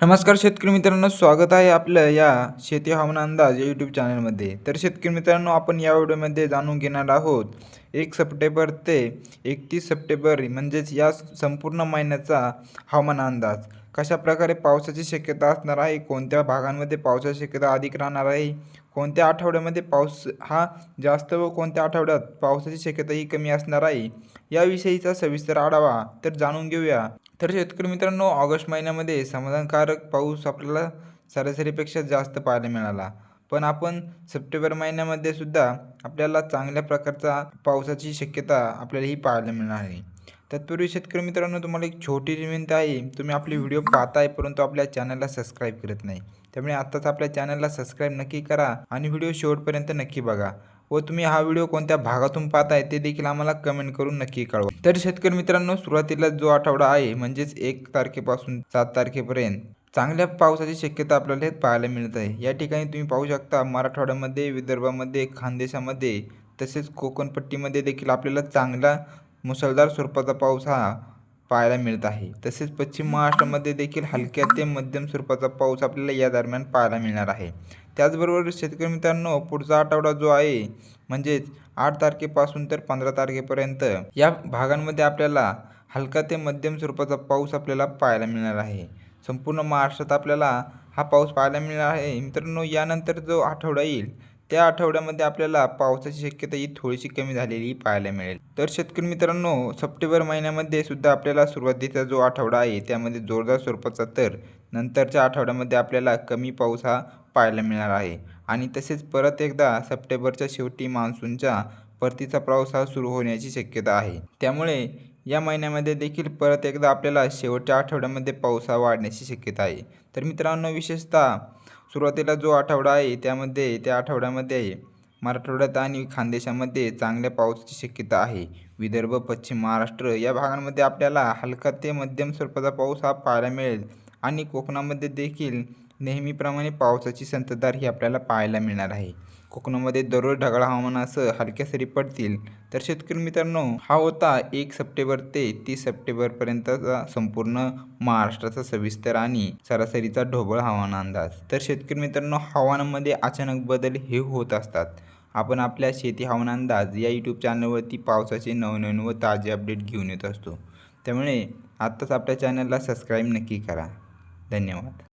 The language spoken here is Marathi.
नमस्कार शेतकरी मित्रांनो स्वागत आहे आपलं या शेती हवामान अंदाज या यूट्यूब चॅनलमध्ये तर शेतकरी मित्रांनो आपण या व्हिडिओमध्ये जाणून घेणार आहोत एक सप्टेंबर ते एकतीस सप्टेंबर म्हणजेच या संपूर्ण महिन्याचा हवामान अंदाज. कशा प्रकारे पावसाची शक्यता असणार आहे? कोणत्या भागांमध्ये पावसाची शक्यता अधिक राहणार आहे? कोणत्या आठवड्यामध्ये पाऊस हा जास्त व कोणत्या आठवड्यात पावसाची शक्यता ही कमी असणार आहे? याविषयीचा सविस्तर आढावा तर जाणून घेऊया. तर शेतकरी मित्रांनो ऑगस्ट महिन्यामध्ये समाधानकारक पाऊस आपल्याला सरासरीपेक्षा जास्त पाहायला मिळाला. पण आपण सप्टेंबर महिन्यामध्ये सुद्धा आपल्याला चांगल्या प्रकारचा पावसाची शक्यता आपल्याला ही पाहायला मिळणार आहे. तत्पूर्वी शेतकरी मित्रांनो तुम्हाला एक छोटी विनंती आहे. तुम्ही आपले व्हिडिओ पाहताय परंतु आपल्या चॅनलला सबस्क्राईब करत नाही. त्यामुळे आत्ताच आपल्या चॅनलला सबस्क्राईब नक्की करा आणि व्हिडिओ शेवटपर्यंत नक्की बघा. व तुम्ही हा व्हिडिओ कोणत्या भागातून पाहताय ते देखील आम्हाला कमेंट करून नक्की कळवा. तर शेतकरी मित्रांनो सुरुवातीला जो आठवडा आहे म्हणजेच एक तारखेपासून सात तारखेपर्यंत चांगल्या पावसाची शक्यता आपल्याला हे पाहायला मिळत आहे. या ठिकाणी तुम्ही पाहू शकता मराठवाड्यामध्ये विदर्भामध्ये खानदेशामध्ये तसेच कोकणपट्टीमध्ये देखील आपल्याला चांगला मुसळधार स्वरूपाचा पाऊस हा पाहायला मिळत आहे. तसेच पश्चिम महाराष्ट्रामध्ये देखील हलक्या ते मध्यम स्वरूपाचा पाऊस आपल्याला या दरम्यान पाहायला मिळणार आहे. त्याचबरोबर शेतकरी मित्रांनो पुढचा आठवडा जो आहे म्हणजेच आठ तारखेपासून तर पंधरा तारखेपर्यंत या भागांमध्ये आपल्याला हलका ते मध्यम स्वरूपाचा पाऊस आपल्याला पाहायला मिळणार आहे. संपूर्ण महाराष्ट्रात आपल्याला हा पाऊस पाहायला मिळणार आहे. मित्रांनो यानंतर जो आठवडा येईल त्या आठवड्यामध्ये आपल्याला पावसाची शक्यता ही थोडीशी कमी झालेली पाहायला मिळेल. तर शेतकरी मित्रांनो सप्टेंबर महिन्यामध्ये सुद्धा आपल्याला सुरुवातीचा जो आठवडा आहे त्यामध्ये जोरदार स्वरूपाचा तर नंतरच्या आठवड्यामध्ये आपल्याला कमी पाऊस हा पाहायला मिळणार आहे. आणि तसेच परत एकदा सप्टेंबरच्या शेवटी मान्सूनच्या परतीचा प्रवास हा सुरू होण्याची शक्यता आहे. त्यामुळे या महिन्यामध्ये देखील परत एकदा आपल्याला शेवटच्या आठवड्यामध्ये पाऊस हा वाढण्याची शक्यता आहे. तर मित्रांनो विशेषतः सुरुवातीला जो आठवडा आहे त्यामध्ये त्या आठवड्यामध्ये मराठवाड्यात आणि खानदेशामध्ये चांगल्या पावसाची शक्यता आहे. विदर्भ पश्चिम महाराष्ट्र या भागांमध्ये आपल्याला हलका ते मध्यम स्वरूपाचा पाऊस हा पाहायला मिळेल आणि कोकणामध्ये देखील नेहमीप्रमाणे पावसाची संततधार ही आपल्याला पाहायला मिळणार आहे. कोकणामध्ये दररोज ढगाळ हवामान असं हलक्या सरी पडतील. तर शेतकरी मित्रांनो हा होता एक सप्टेंबर ते तीस सप्टेंबरपर्यंतचा संपूर्ण महाराष्ट्राचा सविस्तर आणि सरासरीचा ढोबळ हवामान अंदाज. तर शेतकरी मित्रांनो हवामानामध्ये अचानक बदल हे होत असतात. आपण आपल्या शेती हवामान अंदाज या यूट्यूब चॅनलवरती पावसाचे नवनवीन व ताजे अपडेट घेऊन येत असतो. त्यामुळे आत्ताच आपल्या चॅनलला सबस्क्राईब नक्की करा. धन्यवाद.